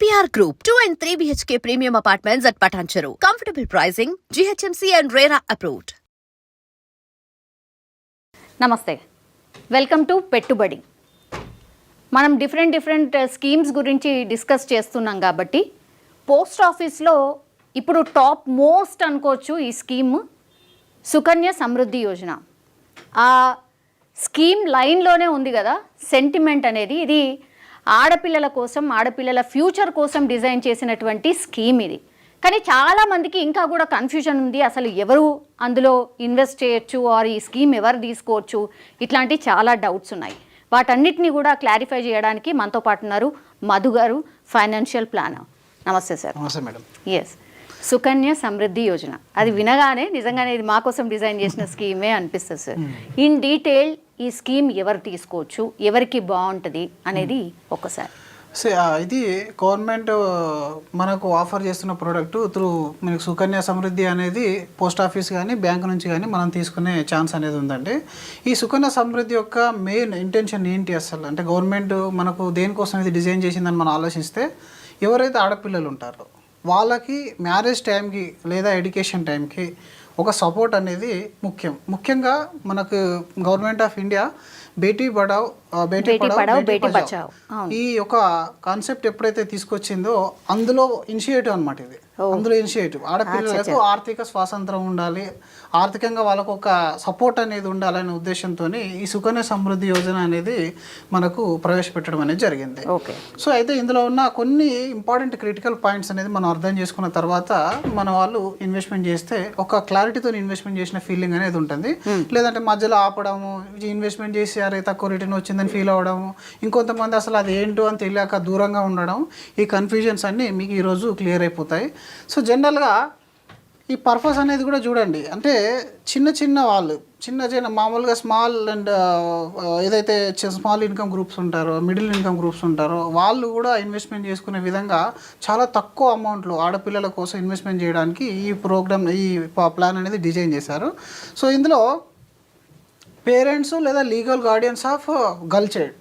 APR Group, 2 and 3 BHK premium apartments at Patancheru. Comfortable pricing GHMC and RERA approved నమస్తే welcome to పెట్టుబడి మనం different different schemes గురించి discuss చేస్తున్నాం కాబట్టి post ఆఫీస్లో ఇప్పుడు టాప్ మోస్ట్ అనుకోవచ్చు ఈ స్కీమ్ సుకన్య సమృద్ధి యోజన. ఆ స్కీమ్ లైన్లోనే ఉంది కదా సెంటిమెంట్ అనేది ఇది ఆడపిల్లల కోసం ఆడపిల్లల ఫ్యూచర్ కోసం డిజైన్ చేసినటువంటి స్కీమ్ ఇది. కానీ చాలా మందికి ఇంకా కూడా కన్ఫ్యూజన్ ఉంది అసలు ఎవరు అందులో ఇన్వెస్ట్ చేయొచ్చు ఆర్ ఈ స్కీమ్ ఎవరు తీసుకోవచ్చు? ఇట్లాంటి చాలా డౌట్స్ ఉన్నాయి. వాటన్నిటిని కూడా క్లారిఫై చేయడానికి మనతో పాటు ఉన్నారు మధు గారు ఫైనాన్షియల్ ప్లానర్. నమస్తే సార్. నమస్తే మేడం. ఎస్ సుకన్య సమృద్ధి యోజన. అది వినగానే నిజంగానే ఇది మా కోసం డిజైన్ చేసిన స్కీమే అనిపిస్తుంది సార్. ఇన్ డీటెయిల్ ఈ స్కీమ్ ఎవరు తీసుకోవచ్చు? ఎవరికి బాగుంటుంది? అనేది ఆ, ఇది గవర్నమెంట్ మనకు ఆఫర్ చేస్తున్న ప్రోడక్ట్ త్రూ మనకు సుకన్య సమృద్ధి అనేది పోస్ట్ ఆఫీస్ కానీ బ్యాంక్ నుంచి కానీ మనం తీసుకునే ఛాన్స్ అనేది ఉందండి. ఈ సుకన్య సమృద్ధి యొక్క మెయిన్ ఇంటెన్షన్ ఏంటి అసలు? అంటే గవర్నమెంట్ మనకు దేనికోసం ఇది డిజైన్ చేసిందని మనం ఆలోచిస్తే ఎవరైతే ఆడపిల్లలు ఉంటారో వాళ్ళకి మ్యారేజ్ టైంకి లేదా ఎడ్యుకేషన్ టైంకి ఒక సపోర్ట్ అనేది ముఖ్యం. ముఖ్యంగా మనకు government of India Beti Padhao Beti Beti Padhao Bachao. ఈ యొక్క కాన్సెప్ట్ ఎప్పుడైతే తీసుకొచ్చిందో అందులో ఇనిషియేటివ్ అన్నమాట ఇది. అందులో ఇనిషియేటివ్. ఆడపిల్లలకు ఆర్థిక స్వాతంత్రం ఉండాలి. ఆర్థికంగా వాళ్ళకు ఒక సపోర్ట్ అనేది ఉండాలనే ఉద్దేశంతో ఈ సుకన్య సమృద్ధి యోజన అనేది మనకు ప్రవేశపెట్టడం అనేది జరిగింది. సో అయితే ఇందులో ఉన్న కొన్ని ఇంపార్టెంట్ క్రిటికల్ పాయింట్స్ అనేది మనం అర్థం చేసుకున్న తర్వాత మన వాళ్ళు ఇన్వెస్ట్మెంట్ చేస్తే ఒక క్లారిటీతో ఇన్వెస్ట్మెంట్ చేసిన ఫీలింగ్ అనేది ఉంటుంది. లేదంటే మధ్యలో ఆపడము ఇన్వెస్ట్మెంట్ చేసి అరే తక్కువ రిటర్న్ అయిపోయిందని ఫీల్ అవ్వడం ఇంకొంతమంది అసలు అది ఏంటో అని తెలియక దూరంగా ఉండడం ఈ కన్ఫ్యూజన్స్ అన్నీ మీకు ఈరోజు క్లియర్ అయిపోతాయి. సో జనరల్గా ఈ పర్పస్ అనేది కూడా చూడండి. అంటే చిన్న చిన్న వాళ్ళు చిన్న చిన్న మామూలుగా స్మాల్ అండ్ uh, ఏదైతే స్మాల్ ఇన్కమ్ గ్రూప్స్ ఉంటారో మిడిల్ ఇన్కమ్ గ్రూప్స్ ఉంటారో వాళ్ళు కూడా ఇన్వెస్ట్మెంట్ చేసుకునే విధంగా చాలా తక్కువ అమౌంట్లో ఆడపిల్లల కోసం ఇన్వెస్ట్మెంట్ చేయడానికి ఈ ప్రోగ్రామ్ ఈ ప్లాన్ అనేది డిజైన్ చేశారు. సో ఇందులో పేరెంట్స్ లేదా legal guardians of girl child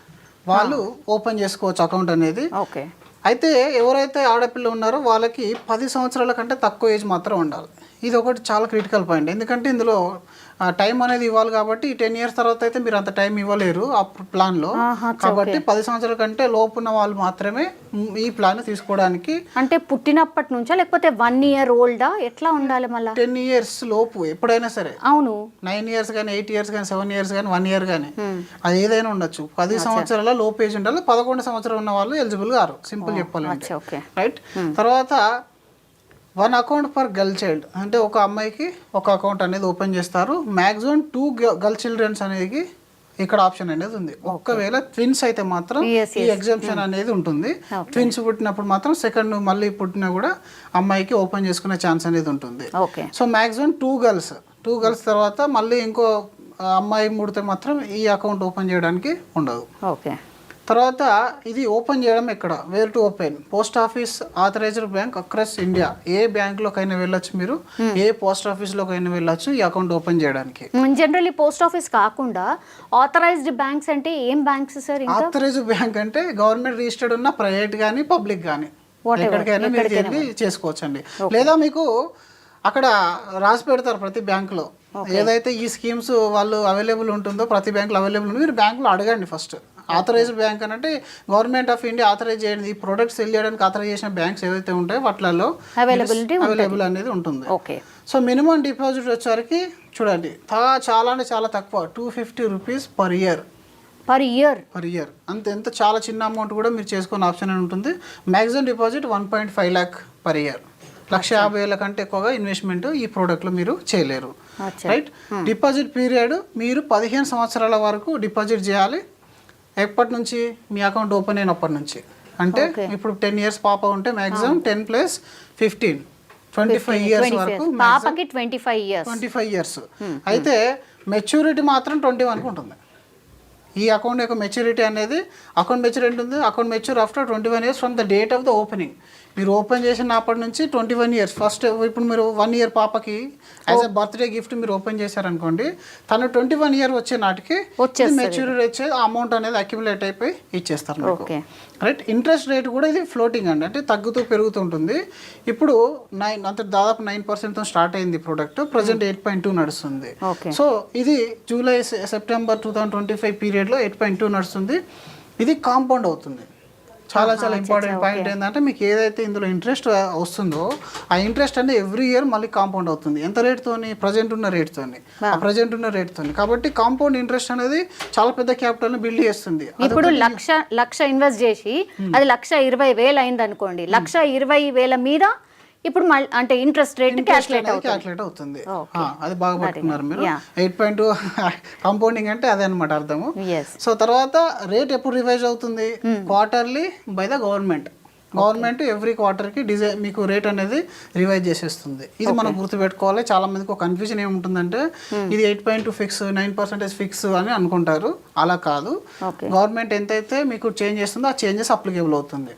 వాళ్ళు ఓపెన్ చేసుకోవచ్చు అకౌంట్ అనేది. ఓకే. అయితే ఎవరైతే ఆడపిల్ల ఉన్నారో వాళ్ళకి పది సంవత్సరాల కంటే తక్కువ ఏజ్ మాత్రం ఉండాలి. ఇది ఒకటి చాలా క్రిటికల్ పాయింట్ ఎందుకంటే ఇందులో టైం అనేది ఇవ్వాలి కాబట్టి టెన్ ఇయర్స్ తర్వాత అయితే మీరు అంత టైం ఇవ్వలేరు ఆ ప్లాన్లో కాబట్టి పది సంవత్సరాల కంటే లోపు ఉన్న వాళ్ళు మాత్రమే ఈ ప్లాన్ తీసుకోవడానికి అంటే పుట్టినప్పటి నుంచా లేకపోతే వన్ ఇయర్ ఓల్డా ఎట్లా ఉండాలి మళ్ళా? టెన్ ఇయర్స్ లోపు ఎప్పుడైనా సరే. అవును. నైన్ ఇయర్స్ కానీ ఎయిట్ ఇయర్స్ కానీ సెవెన్ ఇయర్స్ కానీ వన్ ఇయర్ కానీ అది ఏదైనా ఉండొచ్చు. పది సంవత్సరాల లోపు ఏజ్ ఉండాలి పదకొండు సంవత్సరాలు ఉన్న వాళ్ళు ఎలిజిబుల్ గారు సింపుల్ ఓకే. రైట్ తర్వాత one account for girl child. అంటే ఒక అమ్మాయికి ఒక అకౌంట్ అనేది ఓపెన్ చేస్తారు. మ్యాక్సిమం టూ గర్ల్ చిల్డ్రన్స్ అనేది ఇక్కడ ఆప్షన్ అనేది ఉంది. ఒకవేళ ట్విన్స్ అయితే మాత్రం ఈ ఎగ్జామ్షన్ అనేది ఉంటుంది. ట్విన్స్ పుట్టినప్పుడు మాత్రం సెకండ్ మళ్ళీ పుట్టినా కూడా అమ్మాయికి ఓపెన్ చేసుకునే ఛాన్స్ అనేది ఉంటుంది. Okay so maximum two girls two girls తర్వాత మళ్ళీ ఇంకో అమ్మాయి ముడితే మాత్రం ఈ అకౌంట్ ఓపెన్ చేయడానికి ఉండదు. ఓకే తర్వాత ఇది ఓపెన్ చేయడం ఎక్కడ? Where to open. Post office authorized bank across India. ఏ బ్యాంక్లోకైనా వెళ్ళొచ్చు మీరు. ఏ పోస్ట్ ఆఫీస్లోకైనా వెళ్ళొచ్చు ఈ అకౌంట్ ఓపెన్ చేయడానికి. జనరల్లీ పోస్ట్ ఆఫీస్ కాకుండా ఆథరైజ్డ్ బ్యాంక్స్ అంటే ఏం బ్యాంక్స్ సార్ ఆథరైజ్డ్ బ్యాంక్ అంటే గవర్నమెంట్ రిజిస్టర్డ్ ఉన్న ప్రైవేట్ కానీ పబ్లిక్ కానీ ఎక్కడికైనా మీరు చేసుకోవచ్చండి. లేదా మీకు అక్కడ రాసి పెడతారు ప్రతి బ్యాంకులో. ఏదైతే ఈ స్కీమ్స్ వాళ్ళు అవైలబుల్ ఉంటుందో ప్రతి బ్యాంకులో అవైలబుల్ ఉంది మీరు బ్యాంకులో అడగండి ఫస్ట్ ఆథరైజ్డ్ బ్యాంక్ అని అంటే గవర్నమెంట్ ఆఫ్ ఇండియా ఆథరైజ్ చేయండి ఈ ప్రొడక్ట్స్ సెల్ చేయడానికి ఆథరైజ్ చేసిన బ్యాంక్స్ ఏవైతే ఉంటాయో వాటిలలో Availability అవైలబుల్ అనేది ఉంటుంది. ఓకే సో మినిమం డిపాజిట్ వచ్చేసరికి చూడండి తా- చాలా అంటే చాలా తక్కువ two fifty rupees per year per year per year అంత ఎంత చాలా చిన్న అమౌంట్ కూడా మీరు చేసుకునే ఆప్షన్ అని ఉంటుంది. Maximum deposit one point five lakh per year లక్ష యాభై వేల కంటే ఎక్కువగా ఇన్వెస్ట్మెంట్ ఈ ప్రోడక్ట్లో మీరు చేయలేరు. రైట్ డిపాజిట్ పీరియడ్ మీరు పదిహేను సంవత్సరాల వరకు డిపాజిట్ చేయాలి. ఎప్పటి నుంచి మీ అకౌంట్ ఓపెన్ అయినప్పటి నుంచి? అంటే ఇప్పుడు టెన్ ఇయర్స్ పాప ఉంటే maximum ten plus fifteen twenty five years వరకు పాపకి twenty five years twenty five years అయితే మెచ్యూరిటీ మాత్రం ట్వంటీ వన్కి ఉంటుంది. ఈ అకౌంట్ యొక్క మెచ్యూరిటీ అనేది అకౌంట్ మెచ్యూరిటీ ఉంది account mature after twenty one years from the date of the opening మీరు ఓపెన్ చేసినప్పటి నుంచి ట్వంటీ వన్ ఇయర్స్. ఫస్ట్ ఇప్పుడు మీరు వన్ ఇయర్ పాపకి యాజ్ ఎ బర్త్డే గిఫ్ట్ మీరు ఓపెన్ చేశారనుకోండి తను ట్వంటీ వన్ ఇయర్ వచ్చే నాటికి. మెచ్యూరిటీ వచ్చే అమౌంట్ అనేది అక్యుములేట్ అయిపోయి ఇచ్చేస్తారు రైట్ ఇంట్రెస్ట్ రేట్ కూడా ఇది ఫ్లోటింగ్ అండి. అంటే తగ్గుతూ పెరుగుతూ ఉంటుంది ఇప్పుడు నైన్ అంటే దాదాపు నైన్ పర్సెంట్తో స్టార్ట్ అయింది product present eight point two నడుస్తుంది. సో ఇది July September two thousand twenty five పీరియడ్లో ఎయిట్ పాయింట్ టూ నడుస్తుంది. ఇది కాంపౌండ్ అవుతుంది. చాలా చాలా ఇంపార్టెంట్ పాయింట్ ఏంటంటే మీకు ఏదైతే ఇందులో ఇంట్రెస్ట్ వస్తుందో ఆ ఇంట్రెస్ట్ అనేది ఎవ్రీ ఇయర్ మళ్ళీ కాంపౌండ్ అవుతుంది. ఎంత రేట్తోని ప్రజెంట్ ఉన్న రేట్తోని ప్రజెంట్ ఉన్న రేట్తోని కాబట్టి కాంపౌండ్ ఇంట్రెస్ట్ అనేది చాలా పెద్ద క్యాపిటల్ని బిల్డ్ చేస్తుంది. ఇప్పుడు లక్ష లక్ష ఇన్వెస్ట్ చేసి అది లక్ష ఇరవై వేలు అయింది అనుకోండి లక్ష ఇరవై వేల మీద ఇప్పుడు అంటే ఇంట్రెస్ట్ రేట్ క్యాల్కులేట్ అవుతుంది. క్యాల్కులేట్ అవుతుంది. అది బాగా పట్టుకున్నారు మీరు. ఎయిట్ పాయింట్ కాంపౌండింగ్ అంటే అదే అనమాట అర్థము. సో తర్వాత రేట్ ఎప్పుడు రివైజ్ అవుతుంది? Quarterly by the government government every క్వార్టర్కి design మీకు రేట్ అనేది రివైజ్ చేసేస్తుంది. ఇది మనం గుర్తుపెట్టుకోవాలి. చాలా మందికి ఒక కన్ఫ్యూజన్ ఏముంటుందంటే ఇది eight point two fix nine percentage fix అని అనుకుంటారు. అలా కాదు. గవర్నమెంట్ ఎంతైతే మీకు చేంజ్ చేస్తుందో ఆ చేంజెస్ అప్లికేబుల్ అవుతుంది.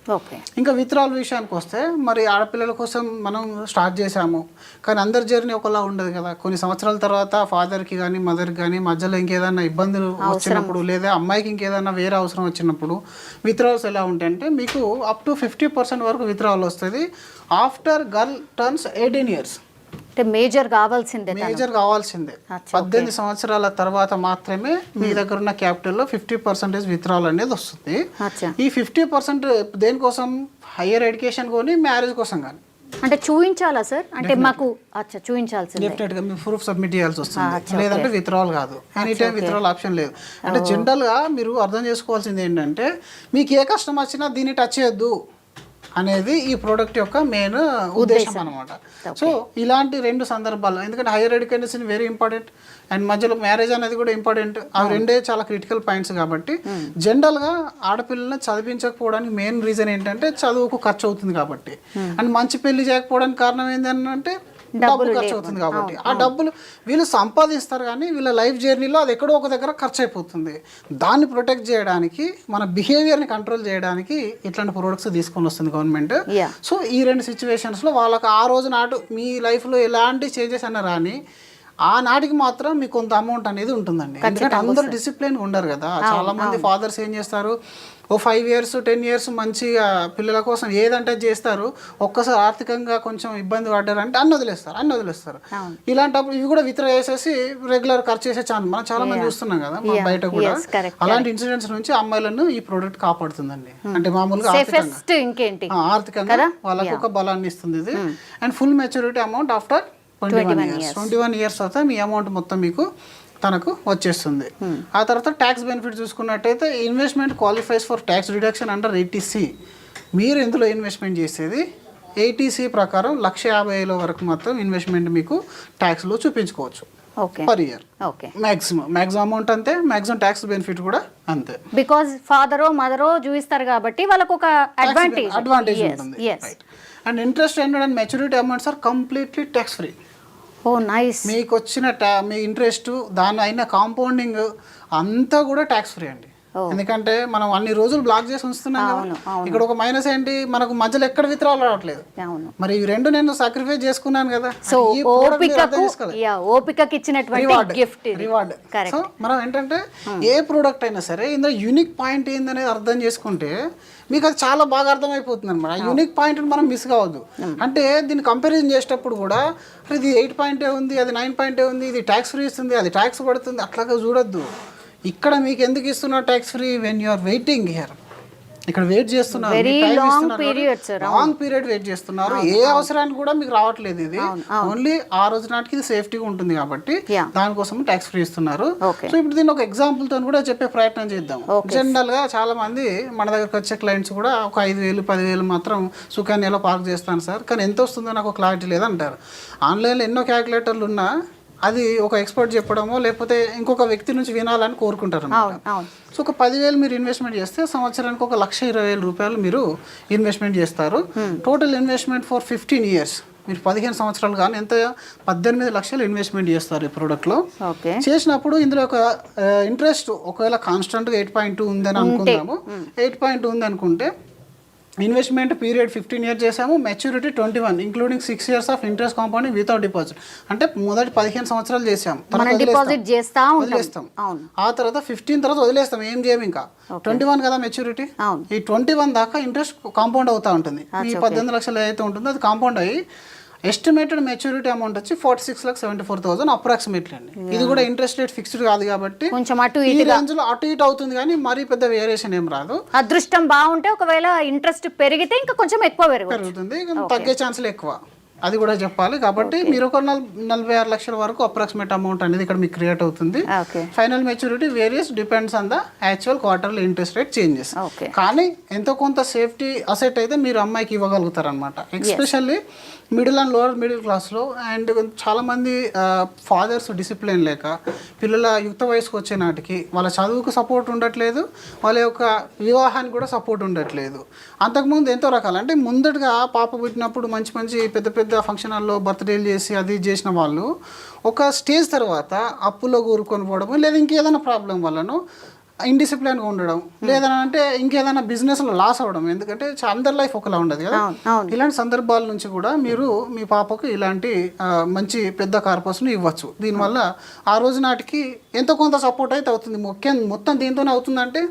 ఇంకా విత్రాల విషయానికి వస్తే మరి ఆడపిల్లల కోసం మనం స్టార్ట్ చేసాము కానీ అందరి జర్నీ ఒకలా ఉండదు కదా. కొన్ని సంవత్సరాల తర్వాత ఫాదర్కి కానీ మదర్కి కానీ మధ్యలో ఇంకేదైనా ఇబ్బందులు వచ్చినప్పుడు లేదా అమ్మాయికి ఇంకేదైనా వేరే అవసరం వచ్చినప్పుడు విత్రాల్స్ ఎలా ఉంటాయంటే మీకు అప్ టు ఫిఫ్టీ పర్సెంట్ వరకు విత్రాల్ వస్తుంది. After girl turns eighteen years. అంటే మేజర్ కావాల్సిందే. మేజర్ కావాల్సిందే. పద్దెనిమిది సంవత్సరాల తర్వాత మాత్రమే మీ దగ్గర ఉన్న క్యాపిటల్లో ఫిఫ్టీ పర్సెంటేజ్ విత్రాల్ అనేది వస్తుంది. ఈ ఫిఫ్టీ పర్సెంట్ దేనికోసం? హయ్యర్ ఎడ్యుకేషన్ కొని మ్యారేజ్ కోసం కానీ అంటే చూపించాలా సార్? అంటే మాకు అచ్చా చూపించాల్సిందే డెఫినెట్గా మీరు ప్రూఫ్ సబ్మిట్ చేయాల్సి వస్తుంది. లేదంటే విత్డ్రావల్ కాదు. ఎనీ టైం విత్డ్రావల్ ఆప్షన్ లేదు. అంటే జనరల్గా మీరు అర్థం చేసుకోవాల్సింది ఏంటంటే మీకు ఏ కష్టం వచ్చినా దీన్ని టచ్ చేయొద్దు. అనేది ఈ ప్రోడక్ట్ యొక్క మెయిన్ ఉద్దేశం. అనమాట సో ఇలాంటి రెండు సందర్భాలు ఎందుకంటే higher education very important and మధ్యలో మ్యారేజ్ అనేది కూడా ఇంపార్టెంట్ అవి రెండే చాలా క్రిటికల్ పాయింట్స్ కాబట్టి జనరల్గా ఆడపిల్లల్ని చదివించకపోవడానికి మెయిన్ రీజన్ ఏంటంటే చదువుకు ఖర్చు అవుతుంది కాబట్టి అండ్ మంచి పెళ్ళి చేయకపోవడానికి కారణం ఏంటంటే డబ్బులు ఖర్చు అవుతుంది కాబట్టి. ఆ డబ్బులు వీళ్ళు సంపాదిస్తారు కానీ వీళ్ళ లైఫ్ జర్నీలో అది ఎక్కడో ఒక దగ్గర ఖర్చు అయిపోతుంది దాన్ని ప్రొటెక్ట్ చేయడానికి మన బిహేవియర్ని కంట్రోల్ చేయడానికి ఇట్లాంటి ప్రొడక్ట్స్ తీసుకొని వస్తుంది గవర్నమెంట్. సో ఈ రెండు సిచ్యువేషన్స్లో వాళ్ళకి ఆ రోజు నాటు మీ లైఫ్లో ఎలాంటి చేంజెస్ అన్న రాని ఆ నాటికి మాత్రం మీకు కొంత అమౌంట్ అనేది ఉంటుందండి. ఎందుకంటే అందరూ డిసిప్లిన్ ఉండరు కదా. చాలా మంది ఫాదర్స్ ఏం చేస్తారు? ఓ ఫైవ్ ఇయర్స్ టెన్ ఇయర్స్ మంచిగా పిల్లల కోసం ఏదంటే చేస్తారు. ఒక్కసారి ఆర్థికంగా కొంచెం ఇబ్బంది పడ్డారు అంటే అన్ని వదిలేస్తారు అన్ని వదిలేస్తారు. ఇలాంటప్పుడు ఇవి కూడా విత్డ్రా చేసేసి రెగ్యులర్ ఖర్చు చేసే ఛాన్స్ మనం చాలా మంది చూస్తున్నాం కదా మన బయట కూడా. అలాంటి ఇన్సిడెంట్స్ నుంచి అమ్మాయిలను ఈ ప్రోడక్ట్ కాపాడుతుందండి. అంటే మామూలుగా ఆర్థికంగా. వాళ్ళకు ఒక బలాన్ని ఇస్తుంది ఇది. And full maturity amount after twenty one years twenty one years తర్వాత మీ అమౌంట్ మొత్తం మీకు తనకు వచ్చేస్తుంది. ఆ తర్వాత ట్యాక్స్ బెనిఫిట్ చూసుకున్నట్టయితే investment qualifies for tax reduction under eighty C మీరు ఎందులో ఇన్వెస్ట్మెంట్ చేసేది ఎయిటీసీ ప్రకారం లక్ష యాభై వేల వరకు మాత్రం ఇన్వెస్ట్మెంట్ మీకు ట్యాక్స్లో చూపించుకోవచ్చు. Okay per year okay maximum maximum amount అంతే మ్యాక్సిమం ట్యాక్స్ బెనిఫిట్ కూడా అంతే. బికాజ్ ఫాదరో మదరో చూపిస్తారు కాబట్టి వాళ్ళకు ఒక అడ్వాంటేజ్ అడ్వాంటేజ్ ఉంటుంది. Right and interest and maturity amounts are completely tax free oh nice మీకు వచ్చిన టా మీ ఇంట్రెస్ట్ దాని అయిన కాంపౌండింగ్ అంతా కూడా ట్యాక్స్ ఫ్రీ అండి. ఎందుకంటే మనం అన్ని రోజులు బ్లాక్ చేసి ఉంచుతున్నాం కదా. ఇక్కడ ఒక మైనస్ ఏంటి? మనకు మధ్యలో ఎక్కడ విత్రాలు రావట్లేదు. మరి ఈ రెండు నేను సాక్రిఫైస్ చేసుకున్నాను కదా. సో ఓపికకు ఇచ్చినటువంటి గిఫ్ట్ రివార్డ్ సో మనం ఏంటంటే ఏ ప్రోడక్ట్ అయినా సరే ఇందులో యూనిక్ పాయింట్ ఏందనేది అర్థం చేసుకుంటే మీకు అది చాలా బాగా అర్థమైపోతుంది అనమాట ఆ యూనిక్ పాయింట్ మనం మిస్ కావద్దు. అంటే దీన్ని కంపారిజన్ చేసేటప్పుడు కూడా ఇది ఎయిట్ పాయింటే ఉంది అది నైన్ పాయింటే ఉంది ఇది ట్యాక్స్ ఫ్రీ ఇస్తుంది అది ట్యాక్స్ పడుతుంది అట్లాగా చూడొద్దు. ఇక్కడ మీకు ఎందుకు ఇస్తున్నారు tax free when you are waiting here ఇక్కడ వెయిట్ చేస్తున్నారు. లాంగ్ పీరియడ్ వెయిట్ చేస్తున్నారు. ఏ అవసరానికి కూడా మీకు రావట్లేదు ఇది. ఓన్లీ ఆ రోజు నాటికి ఇది సేఫ్టీగా ఉంటుంది కాబట్టి. దానికోసం ట్యాక్స్ ఫ్రీ ఇస్తున్నారు. సో ఇప్పుడు దీన్ని ఒక ఎగ్జాంపుల్తో కూడా చెప్పే ప్రయత్నం చేద్దాం. జనరల్గా చాలా మంది మన దగ్గరకు వచ్చే క్లయింట్స్ కూడా ఒక ఐదు వేలు పదివేలు మాత్రం సుకన్యలో పార్క్ చేస్తాను సార్ కానీ ఎంత వస్తుందో నాకు క్లారిటీ లేదంటారు. ఆన్లైన్లో ఎన్నో క్యాలిక్యులేటర్లు ఉన్నా అది ఒక ఎక్స్పర్ట్ చెప్పడమో లేకపోతే ఇంకొక వ్యక్తి నుంచి వినాలని కోరుకుంటారు సో ఒక పదివేలు మీరు ఇన్వెస్ట్మెంట్ చేస్తే సంవత్సరానికి ఒక లక్ష ఇరవై వేల రూపాయలు మీరు ఇన్వెస్ట్మెంట్ చేస్తారు. Total investment for fifteen years మీరు పదిహేను సంవత్సరాలు కానీ ఎంత పద్దెనిమిది లక్షలు ఇన్వెస్ట్మెంట్ చేస్తారు ఈ ప్రోడక్ట్లో చేసినప్పుడు ఇందులో ఒక ఇంట్రెస్ట్ ఒకవేళ కాన్స్టెంట్గా ఎయిట్ పాయింట్ టూ ఉందని అనుకుందాము. ఎయిట్ పాయింట్ ఉంది అనుకుంటే ఇన్వెస్ట్మెంట్ పీరియడ్ ఫిఫ్టీన్ ఇయర్స్ చేసాము maturity twenty one including six years of interest compounding without deposit. అంటే మొదటి పదిహేను సంవత్సరాలు చేసాం తర్వాత మనం వదిలేస్తాం. డిపాజిట్ చేస్తా ఉంటాం. వదిలేస్తాం. అవును. ఆ తర్వాత ఫిఫ్టీన్ తర్వాత వదిలేస్తాం. ఏం చేయం ఇంకా? ట్వంటీ వన్ కదా మెచ్యూరిటీ. ఈ ట్వంటీ వన్ దాకా ఇంట్రెస్ట్ కాంపౌండ్ అవుతా ఉంటుంది. ఈ పద్దెనిమిది లక్షలు ఏదైతే ఉంటుందో అది కాంపౌండ్ అయ్యి ఎస్టిమేటెడ్ మెచ్యూరిటీ అమౌంట్ వచ్చి forty six lakh seventy four thousand approximately అండి ఇది కూడా ఇంట్రెస్ట్ రేట్ ఫిక్స్డ్ కాదు కాబట్టి కొంచెం అటు ఈ రేంజ్లో అటు ఇటు అవుతుంది కానీ మరీ పెద్ద వేరియేషన్ ఏం రాదు. అదృష్టం బాగుంటే ఒకవేళ ఇంట్రెస్ట్ పెరిగితే ఇంకా కొంచెం ఎక్కువ పెరుగుతుంది తగ్గే ఛాన్సులు ఎక్కువ. అది కూడా చెప్పాలి కాబట్టి మీరు ఒక నల్- నలభై ఆరు లక్షల వరకు అప్రాక్సిమేట్ అమౌంట్ అనేది ఇక్కడ మీకు క్రియేట్ అవుతుంది. Final maturity various depends on the actual quarterly interest rate changes కానీ ఎంతో కొంత సేఫ్టీ అసెట్ అయితే మీరు అమ్మాయికి ఇవ్వగలుగుతారు అనమాట especially middle and lower middle క్లాస్లో అండ్ చాలామంది ఫాదర్స్ డిసిప్లిన్ లేక పిల్లల యుక్త వయసుకు వచ్చే నాటికి వాళ్ళ చదువుకు సపోర్ట్ ఉండట్లేదు వాళ్ళ యొక్క వివాహానికి కూడా సపోర్ట్ ఉండట్లేదు. అంతకుముందు ఎంతో రకాలు అంటే ముందటగా పాప పుట్టినప్పుడు మంచి మంచి పెద్ద పెద్ద ఫంక్షన్ హాల్లో బర్త్డేలు చేసి అది చేసిన వాళ్ళు ఒక స్టేజ్ తర్వాత అప్పులో కూరుకొని పోవడము లేదా ఇంకేదైనా ప్రాబ్లం వల్లనో ఇండిసిప్లిన్గా ఉండడం లేదని అంటే ఇంకేదైనా బిజినెస్లో లాస్ అవ్వడం. ఎందుకంటే అందరి లైఫ్ ఒకలా ఉండదు కదా. ఇలాంటి సందర్భాల నుంచి కూడా మీరు మీ పాపకు ఇలాంటి మంచి పెద్ద కార్పస్ను ఇవ్వచ్చు. దీనివల్ల ఆ రోజు నాటికి ఎంతో కొంత సపోర్ట్ అయితే అవుతుంది. ముఖ్యం మొత్తం దీంతోనే అవుతుందంటే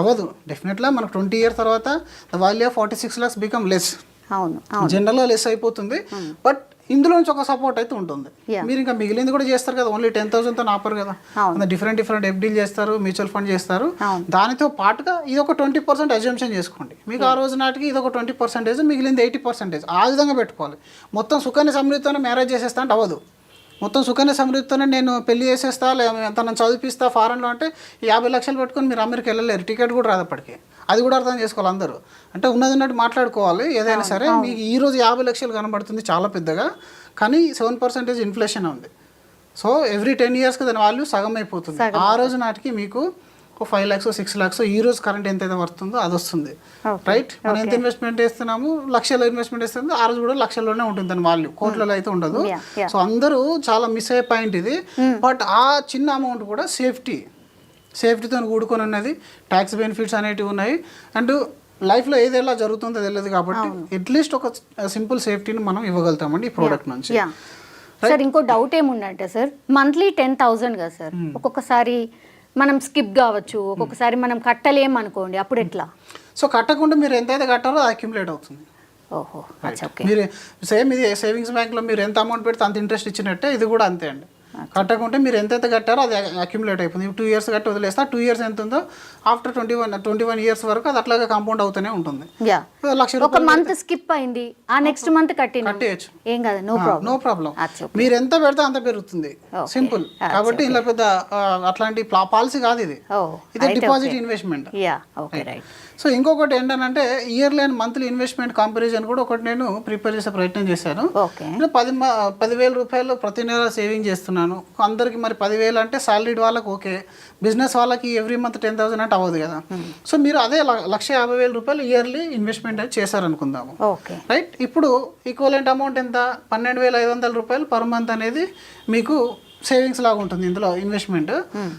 అవ్వదు. డెఫినెట్గా మనకు ట్వంటీ ఇయర్ తర్వాత the value of forty six lakhs become less అవును. అవును జనరల్గా లెస్ అయిపోతుంది. బట్ ఇందులో నుంచి ఒక సపోర్ట్ అయితే ఉంటుంది. మీరు ఇంకా మిగిలింది కూడా చేస్తారు కదా ఓన్లీ టెన్ థౌసండ్తో ఆపరు కదా. డిఫరెంట్ డిఫరెంట్ ఎఫ్డీలు చేస్తారు మ్యూచువల్ ఫండ్ చేస్తారు. దానితో పాటుగా ఇది ఒక ట్వంటీ పర్సెంట్ అజంప్షన్ చేసుకోండి. మీకు ఆ రోజు నాటికి ఇది ఒక ట్వంటీ పర్సెంటేజ్ మిగిలింది ఎయిటీ పర్సెంటేజ్ ఆ విధంగా పెట్టుకోవాలి. మొత్తం సుకన్య సమృద్ధితోనే మ్యారేజ్ చేసేస్తా అంటే అవ్వదు. మొత్తం సుకన్య సమృద్ధితోనే నేను పెళ్ళి చేసేస్తా లేదా తనను చదివిపిస్తా ఫారెన్లో అంటే యాభై లక్షలు పెట్టుకొని మీరు అమెరికా వెళ్ళలేరు. టికెట్ కూడా రాదు అప్పటికి. అది కూడా అర్థం చేసుకోవాలి అందరూ. అంటే ఉన్నది ఉన్నట్టు మాట్లాడుకోవాలి ఏదైనా సరే. మీకు ఈ రోజు యాభై లక్షలు కనబడుతుంది చాలా పెద్దగా కానీ సెవెన్ పర్సెంటేజ్ ఇన్ఫ్లేషన్ ఉంది. సో ఎవ్రీ టెన్ ఇయర్స్కి దాని వాల్యూ సగం అయిపోతుంది. ఆ రోజు నాటికి మీకు ఒక ఫైవ్ ల్యాక్స్ సిక్స్ ల్యాక్స్ ఈ రోజు కరెంట్ ఎంత అయితే వస్తుందో అది వస్తుంది. రైట్? మనం ఎంత ఇన్వెస్ట్మెంట్ చేస్తున్నాము? లక్షల్లో ఇన్వెస్ట్మెంట్ చేస్తుంది ఆ రోజు కూడా లక్షల్లోనే ఉంటుంది దాని వాల్యూ. కోట్లలో అయితే ఉండదు. సో అందరూ చాలా మిస్ అయ్యే పాయింట్ ఇది. బట్ ఆ చిన్న అమౌంట్ కూడా సేఫ్టీ. సేఫ్టీతో కూడుకొని ఉన్నది ట్యాక్స్ బెనిఫిట్స్ అనేటివి ఉన్నాయి. అండ్ లైఫ్లో ఏది ఎలా జరుగుతుందో తెలియదు కాబట్టి అట్లీస్ట్ ఒక సింపుల్ సేఫ్టీని మనం ఇవ్వగలుగుతామండి ఈ ప్రోడక్ట్ నుంచి. సార్ ఇంకో డౌట్ ఏముందంటే సార్ మంత్లీ టెన్ థౌజండ్ కదా సార్ ఒక్కొక్కసారి మనం స్కిప్ కావచ్చు ఒక్కొక్కసారి మనం కట్టలేం అనుకోండి అప్పుడు ఎట్లా? సో కట్టకుండా మీరు ఎంతైతే కట్టాలో అది అక్యుములేట్ అవుతుంది. ఓహో మీరు సేమ్ ఇది సేవింగ్స్ బ్యాంక్లో మీరు ఎంత అమౌంట్ పెడితే అంత ఇంట్రెస్ట్ ఇచ్చినట్టే ఇది కూడా అంతే అండి. కట్టకుంటే మీరు ఎంతైతే కట్టారో అది అక్యుములేట్ అయిపోతుంది. టూ ఇయర్స్ కట్టి వదిలేస్తే టూ ఇయర్స్ ఎంత ఉందో after twenty one twenty one years వరకు అది అట్లాగే కాంపౌండ్ అవుతూనే ఉంటుంది. లక్ష ఒక మంత్ స్కిప్ అయింది. ఆ నెక్స్ట్ మంత్ కట్టిన. కట్టేయచ్చు. ఏం కదా నో ప్రాబ్లం నో ప్రాబ్లం మీరు ఎంత పెడితే అంత పెరుగుతుంది. సింపుల్ కాబట్టి ఇలా పెద్ద అట్లాంటి పాలసీ కాదు ఇది. ఇది deposit investment yeah okay right so ఇంకొకటి ఏంటంటే yearly and monthly investment comparison కూడా ఒకటి నేను ప్రిపేర్ చేసే ప్రయత్నం చేశాను. పది పదివేల రూపాయలు ప్రతి నెల సేవింగ్ చేస్తున్నాను. అందరికి మరి పదివేలు అంటే సాలరీడ్ వాళ్ళకి ఓకే. బిజినెస్ వాళ్ళకి ఎవ్రీ మంత్ టెన్ థౌసండ్ అంటే అవ్వదు కదా. సో మీరు అదే లక్ష యాభై వేల రూపాయలు ఇయర్లీ ఇన్వెస్ట్మెంట్ అయితే చేశారనుకుందాము. ఓకే. రైట్? ఇప్పుడు ఈక్వలెంట్ అమౌంట్ ఎంత? పన్నెండు వేల ఐదు వందల రూపాయలు పర్ మంత్ అనేది మీకు సేవింగ్స్ లాగా ఉంటుంది ఇందులో ఇన్వెస్ట్మెంట్.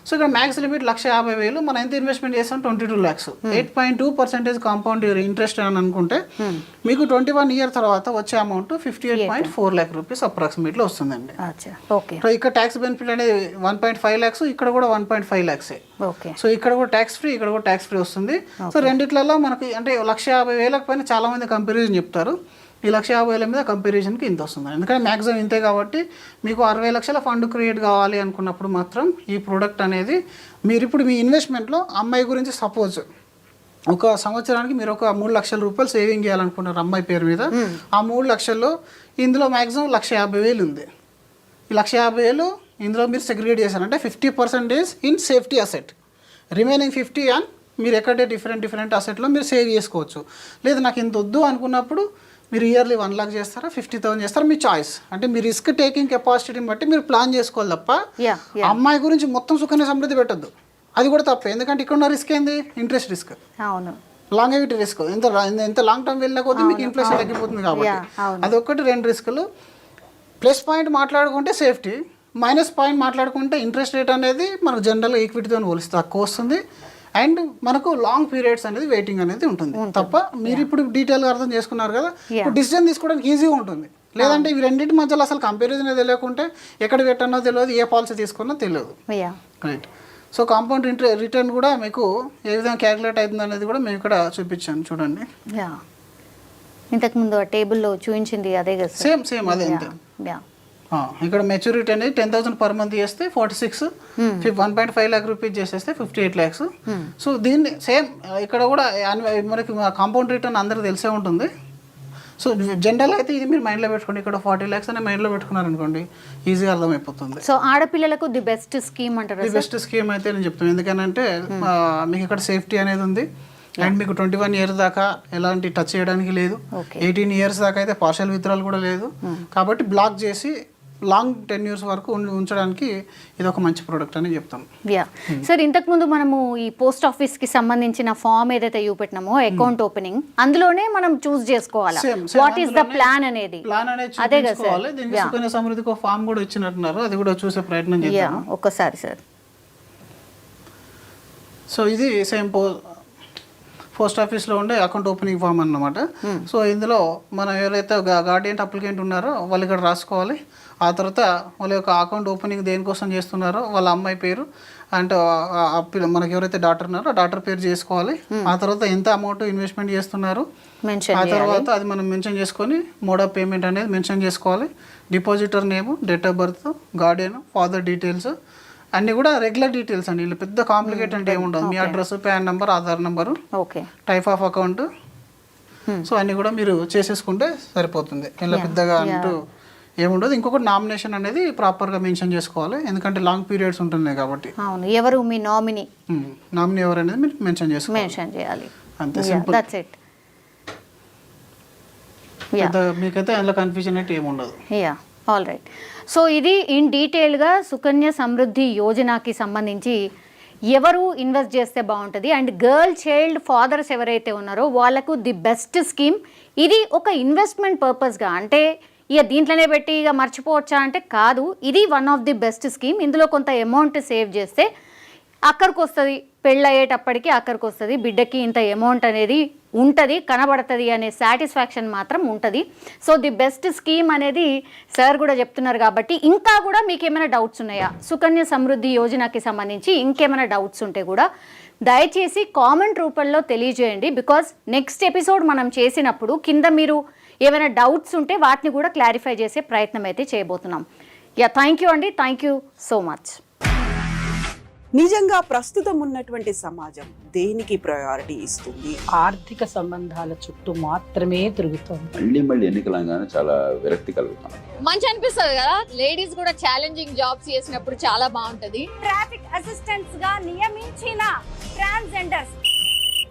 సో ఇక్కడ మ్యాక్స్ లిమిట్ లక్ష యాభై వేలు. మనం ఎంత ఇన్వెస్ట్మెంట్ చేస్తాం? Twenty two lakhs eight point two percentage compound interest అని అనుకుంటే మీకు ట్వంటీ వన్ ఇయర్ తర్వాత వచ్చే amount fifty eight point four lakh rupees approximately వస్తుందండి. సో ఇక్కడ ట్యాక్స్ బెనిఫిట్ అనేది వన్ పాయింట్ ఫైవ్ ల్యాక్స్ ఇక్కడ కూడా వన్ పాయింట్ ఫైవ్ ల్యాక్సే ఓకే సో ఇక్కడ కూడా ట్యాక్స్ ఫ్రీ ఇక్కడ కూడా ట్యాక్స్ ఫ్రీ వస్తుంది. సో రెండిట్లలో మనకి అంటే లక్ష యాభై వేలకు పైన చాలా మంది కంపారిజన్ చెప్తారు. ఈ లక్ష యాభై వేల మీద కంపారిజన్కి ఇంత వస్తుంది. ఎందుకంటే మ్యాక్సిమం ఇంతే కాబట్టి మీకు అరవై లక్షల ఫండ్ క్రియేట్ కావాలి అనుకున్నప్పుడు మాత్రం ఈ ప్రోడక్ట్ అనేది మీరు ఇప్పుడు మీ ఇన్వెస్ట్మెంట్లో అమ్మాయి గురించి సపోజ్ ఒక సంవత్సరానికి మీరు ఒక మూడు లక్షల రూపాయలు సేవింగ్ చేయాలనుకున్నారు అమ్మాయి పేరు మీద. ఆ మూడు లక్షల్లో ఇందులో మ్యాక్సిమం లక్ష యాభై వేలు ఉంది. ఈ లక్ష యాభై వేలు ఇందులో మీరు సెగ్రిగేట్ చేశారు. అంటే fifty percentage in safety asset remaining fifty అన్ మీరు ఎక్కడే డిఫరెంట్ డిఫరెంట్ అసెట్లో మీరు సేవ్ చేసుకోవచ్చు. లేదు నాకు ఇంత వద్దు అనుకున్నప్పుడు మీరు ఇయర్లీ వన్ లాక్ చేస్తారా? ఫిఫ్టీ థౌసండ్ చేస్తారా? మీ చాయిస్. అంటే మీ రిస్క్ టేకింగ్ కెపాసిటీని బట్టి మీరు ప్లాన్ చేసుకోవాలి తప్ప అమ్మాయి గురించి మొత్తం సుఖాన్ని సమృద్ధి పెట్టద్దు. అది కూడా తప్పే. ఎందుకంటే ఇక్కడ ఉన్న రిస్క్ ఏంది? Interest risk. అవును. Longevity risk. ఎంత ఎంత లాంగ్ టర్మ్ వెళ్ళిన కొద్దీ మీకు ఇన్ఫ్లేషన్ తగ్గిపోతుంది కాబట్టి. అదొకటి రెండు రిస్కులు. ప్లస్ పాయింట్ మాట్లాడుకుంటే సేఫ్టీ. మైనస్ పాయింట్ మాట్లాడుకుంటే ఇంట్రెస్ట్ రేట్ అనేది మనకు జనరల్గా ఈక్విటీతో పోలిస్తే తక్కువ వస్తుంది. అండ్ మనకు లాంగ్ పీరియడ్స్ అనేది వెయిటింగ్ అనేది ఉంటుంది. తప్ప మీరు ఇప్పుడు డీటెయిల్గా అర్థం చేసుకున్నారు కదా. డిసిజన్ తీసుకోవడానికి ఈజీగా ఉంటుంది. లేదంటే ఇవి రెండింటి మధ్యలో అసలు కంపారిజన్ తెలియకుంటే ఎక్కడ పెట్టానో తెలియదు ఏ పాలసీ తీసుకున్నో తెలియదు. Right so compound interest return కూడా మీకు ఏ విధంగా క్యాలిక్యులేట్ అవుతుంది అనేది కూడా మేము ఇక్కడ చూపించాను చూడండి. యా ఇంతకుముందు ఆ టేబుల్లో చూపించింది అదే కదా సేమ్ సేమ్ అదే అంతే. యా ఇక్కడ మెచ్యూరిటీ అనేది టెన్ థౌసండ్ పర్ మంత్ చేస్తే forty six one point five lakh rupees చేసేస్తే ఫిఫ్టీ ఎయిట్ ల్యాక్స్ సో దీన్ని సేమ్ ఇక్కడ కూడా మనకి కాంపౌండ్ రిటర్న్ అందరికి తెలిసే ఉంటుంది. సో జనరల్ అయితే ఇది మీరు మైండ్లో పెట్టుకోండి. ఇక్కడ ఫార్టీ ల్యాక్స్ అనే మైండ్లో పెట్టుకున్నారనుకోండి ఈజీగా అర్థమైపోతుంది. సో ఆడపిల్లలకు ది బెస్ట్ స్కీమ్ అంటారా ది బెస్ట్ స్కీమ్ అయితే నేను చెప్తాను ఎందుకనంటే ఆ, మీకు ఇక్కడ సేఫ్టీ అనేది ఉంది. అండ్ మీకు ట్వంటీ వన్ ఇయర్స్ దాకా ఎలాంటి టచ్ చేయడానికి లేదు. ఎయిటీన్ ఇయర్స్ దాకా అయితే పార్షల్ విత్డ్రాల్ కూడా లేదు. కాబట్టి బ్లాక్ చేసి లాంగ్ టెన్ ఇయర్స్ వరకు ఉంచడానికి ఇది ఒక మంచి ప్రోడక్ట్ అని చెప్తాం. యా సార్ ఇంతకుముందు మనము ఈ పోస్ట్ ఆఫీస్కి సంబంధించిన ఫామ్ ఏదైతే చూపెట్టినామో అకౌంట్ ఓపెనింగ్ అందులోనే మనం చూస్ చేసుకోవాలా. వాట్ ఈస్ ద ప్లాన్ అనేది? ప్లాన్ అనేది అదే సార్ దీనికి సుకన్య సమృద్ధికి ఒక ఫామ్ కూడా ఇచ్చినట్టున్నారు. అది కూడా చూసే ప్రయత్నం యా చేద్దాం ఒక్కసారి సార్ సో ఇది సేమ్ పో పోస్ట్ ఆఫీస్లో ఉండే అకౌంట్ ఓపెనింగ్ ఫామ్ అన్నమాట. సో ఇందులో మనం ఎవరైతే గార్డియన్ అప్లికెంట్ ఉన్నారో వాళ్ళు ఇక్కడ రాసుకోవాలి. ఆ తర్వాత వాళ్ళ యొక్క అకౌంట్ ఓపెనింగ్ దేనికోసం చేస్తున్నారో వాళ్ళ అమ్మాయి పేరు అండ్ మనకి ఎవరైతే డాక్టర్ ఉన్నారో ఆ డాక్టర్ పేరు చేసుకోవాలి. ఆ తర్వాత ఎంత అమౌంట్ ఇన్వెస్ట్మెంట్ చేస్తున్నారు? ఆ తర్వాత అది మనం మెన్షన్ చేసుకొని మోడ్ ఆఫ్ పేమెంట్ అనేది మెన్షన్ చేసుకోవాలి. Depositor name date of birth guardian father details అన్నీ కూడా రెగ్యులర్ డీటెయిల్స్ అండి. వీళ్ళు పెద్ద కాంప్లికేట్ అంటే ఏముండదు మీ address PAN number Aadhaar number okay type of account so అన్నీ కూడా మీరు చేసేసుకుంటే సరిపోతుంది. ఇలా పెద్దగా అంటూ ఏముండదు. ఇంకొకటి నామినేషన్ అనేది ప్రాపర్గా మెన్షన్ చేసుకోవాలి. ఎందుకంటే లాంగ్ పీరియడ్స్ ఉంటున్నాయి కాబట్టి. అవును. ఎవరు మీ నామినీ? నామినీ ఎవరు అనేది మీరు మెన్షన్ చేసుకోవాలి. మెన్షన్ చేయాలి. అంతే సింపుల్. దట్స్ ఇట్ మీకైతే అందులో కన్ఫ్యూజన్ అయితే ఏముండదు యా ఆల్ రైట్ సో ఇది ఇన్ డీటెయిల్గా సుకన్య సమృద్ధి యోజనకి సంబంధించి ఎవరు ఇన్వెస్ట్ చేస్తే బాగుంటుంది? అండ్ గర్ల్ చైల్డ్ ఫాదర్స్ ఎవరైతే ఉన్నారో వాళ్ళకు ది బెస్ట్ స్కీమ్ ఇది ఒక ఇన్వెస్ట్మెంట్ పర్పస్గా అంటే ఇక దీంట్లోనే పెట్టి ఇక మర్చిపోవచ్చా అంటే కాదు. ఇది one of the best scheme ఇందులో కొంత అమౌంట్ సేవ్ చేస్తే అక్కడికి వస్తుంది పెళ్ళయ్యేటప్పటికి అక్కడికి వస్తుంది బిడ్డకి ఇంత అమౌంట్ అనేది ఉంటుంది కనబడుతుంది అనే సాటిస్ఫాక్షన్ మాత్రం ఉంటుంది. సో ది బెస్ట్ స్కీమ్ అనేది సార్ కూడా చెప్తున్నారు కాబట్టి ఇంకా కూడా మీకు ఏమైనా డౌట్స్ ఉన్నాయా? సుకన్య సమృద్ధి యోజనకి సంబంధించి ఇంకేమైనా డౌట్స్ ఉంటే కూడా దయచేసి కామెంట్ రూపంలో తెలియజేయండి. బికాస్ నెక్స్ట్ ఎపిసోడ్ మనం చేసినప్పుడు కింద మీరు ఏమైనా డౌట్స్ ఉంటే వాటిని కూడా క్లారిఫై చేసే ప్రయత్నం అయితే చేయబోతున్నాం. యా థ్యాంక్ యూ అండి. థ్యాంక్ యూ సో మచ్ నిజంగా ప్రస్తుతం ఉన్నటువంటి సమాజం దేనికి ప్రయారిటీ ఇస్తుంది? ఆర్థిక సంబంధాల చుట్టూ మాత్రమే తిరుగుతోంది. మళ్ళీ మళ్ళీ ఎన్నికలంగానే చాలా విరక్తి కలుగుతాం మంచి అనిపిస్తుంది కదా? లేడీస్ కూడా ఛాలెంజింగ్ జాబ్స్ చేసినప్పుడు చాలా బాగుంటది. ట్రాఫిక్ అసిస్టెంట్స్గా నియమించిన ట్రాన్స్జెండర్స్